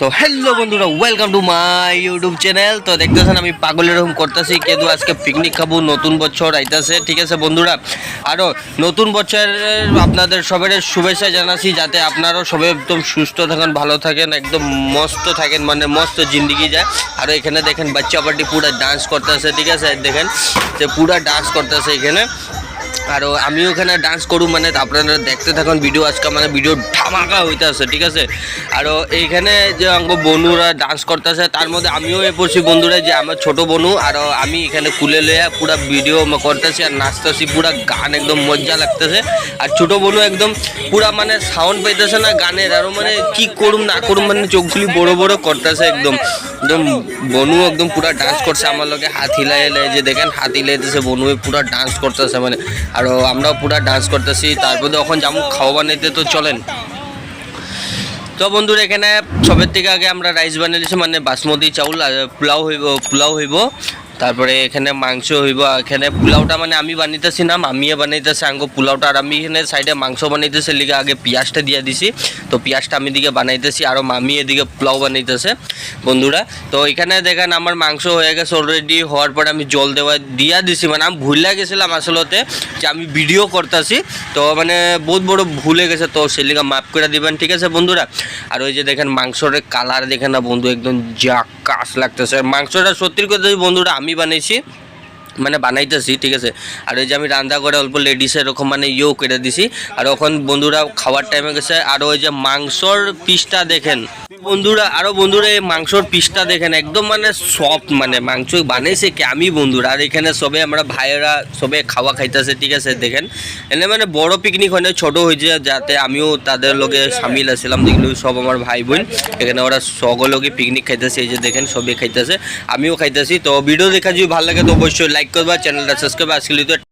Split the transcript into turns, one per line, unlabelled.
তো হ্যালো বন্ধুরা welcome to my YouTube channel তো দেখতেছেন আমি পাগলের রকম করতেছি কেদু আজকে পিকনিক খাব, নতুন বছর আইতাছে, ঠিক আছে বন্ধুরা? আরও নতুন বছরের আপনাদের সবের শুভেচ্ছা জানাচ্ছি, যাতে আপনারাও সবাই একদম সুস্থ থাকেন, ভালো থাকেন, একদম মস্ত থাকেন মানে মস্ত জিন্দগি যায়। আর এখানে দেখেন বাচ্চা পার্টি পুরো ডান্স করতেছে, ঠিক আছে? দেখেন যে পুরা ডান্স করতেছে এখানে। আর আমিও ওখানে ডান্স করু মানে আপনারা দেখতে থাকুন ভিডিও আজকে মানে ভিডিও ধামাকা হইতেছে ঠিক আছে? আর এইখানে যে অঙ্গ বনুরা ডান্স করতেছে, তার মধ্যে আমিও এ পড়ছি বন্ধুরা, যে আমার ছোট বনু, আর আমি এখানে কুলে লইয়া পুরা ভিডিও করতেছি আর নাচতেছি, পুরা গান একদম মজা লাগতেছে। আর ছোট বনু একদম পুরা মানে সাউন্ড পাইতেছে না গানের আরও মানে কি করুম, না করুম মানে চোখগুলি বড় বড় করতেছে একদম। একদম বনু একদম পুরা ডান্স করছে, আমার লগে হাত হিলাই যে দেখেন, হাত হিলাইতেছে বনু, পুরা ডান্স করতেছে মানে। আর আমরাও পুরা ডান্স করতেছি। তারপরে এখন যেমন খাওয়া বানাইতে তো চলেন। তো বন্ধুরা, এখানে সবের থেকে আগে আমরা রাইস বানিয়েছি মানে বাসমতি চাউল পোলাও হইব পোলাও হইব। তারপরে এখানে মাংস হইব, এখানে পোলাওটা মানে আমি বানাইতেছি না, মামিয়ে বানাইতেছে, আঙ্গো পোলাওটা। আর আমি এখানে সাইডে মাংস বানাইতেছে, লিগে আগে পেঁয়াজটা দিয়ে দিছি। তো পেঁয়াজটা আমি দিকে বানাইতেছি আরও মামি এদিকে পোলাও বানাইতেছে, বন্ধুরা। তো এখানে দেখেন আমার মাংস হয়ে গেছে অলরেডি হওয়ার পরে আমি জল দেওয়া দিয়া দিছি। মানে আমি ভুলে গেছিলাম আসলতে যে আমি ভিডিও করতেছি। তো মানে বহুত বড় ভুলে গেছে, তো সেলিগা মাফ করে দিবেন, ঠিক আছে বন্ধুরা? আর ওই যে দেখেন মাংসর কালার দেখেন না বন্ধু, একদম যা কাশ লাগতেছে। মাংসটা সত্যি কথা বন্ধুরা, আমি বানাইছি মানে বানাইতেছি, ঠিক আছে? আর ওই যে আমি রান্না করে অল্প লেডিস এরকম মানে ইয়েও করে দিছি। আর ওখান বন্ধুরা খাওয়ার টাইমে গেছে, আর ওই যে মাংসর পিসটা দেখেন বন্ধুরা, আরও বন্ধুরা, এই মাংসর পিসটা দেখেন, একদম মানে সফট মানে মাংস বানাইছে কি? আমি বন্ধুরা, আর এখানে সবে আমরা ভাইয়েরা সবে খাওয়া খাইতেছে, ঠিক আছে, দেখেন। এনে মানে বড় পিকনিক হয় না, ছোট হয়েছে, যাতে আমিও তাদের লগে সামিল আছিলাম, দেখল সব আমার ভাই বোন। এখানে ওরা সকলকে পিকনিক খাইতেছে, এই যে দেখেন, সবে খাইতেছে। আমিও খাইতেছি, তো ভিডিও দেখা যদি ভালো লাগে, তো অবশ্যই লাইক করবা চ্যানেলটা সাবস্ক্রাইব আজকে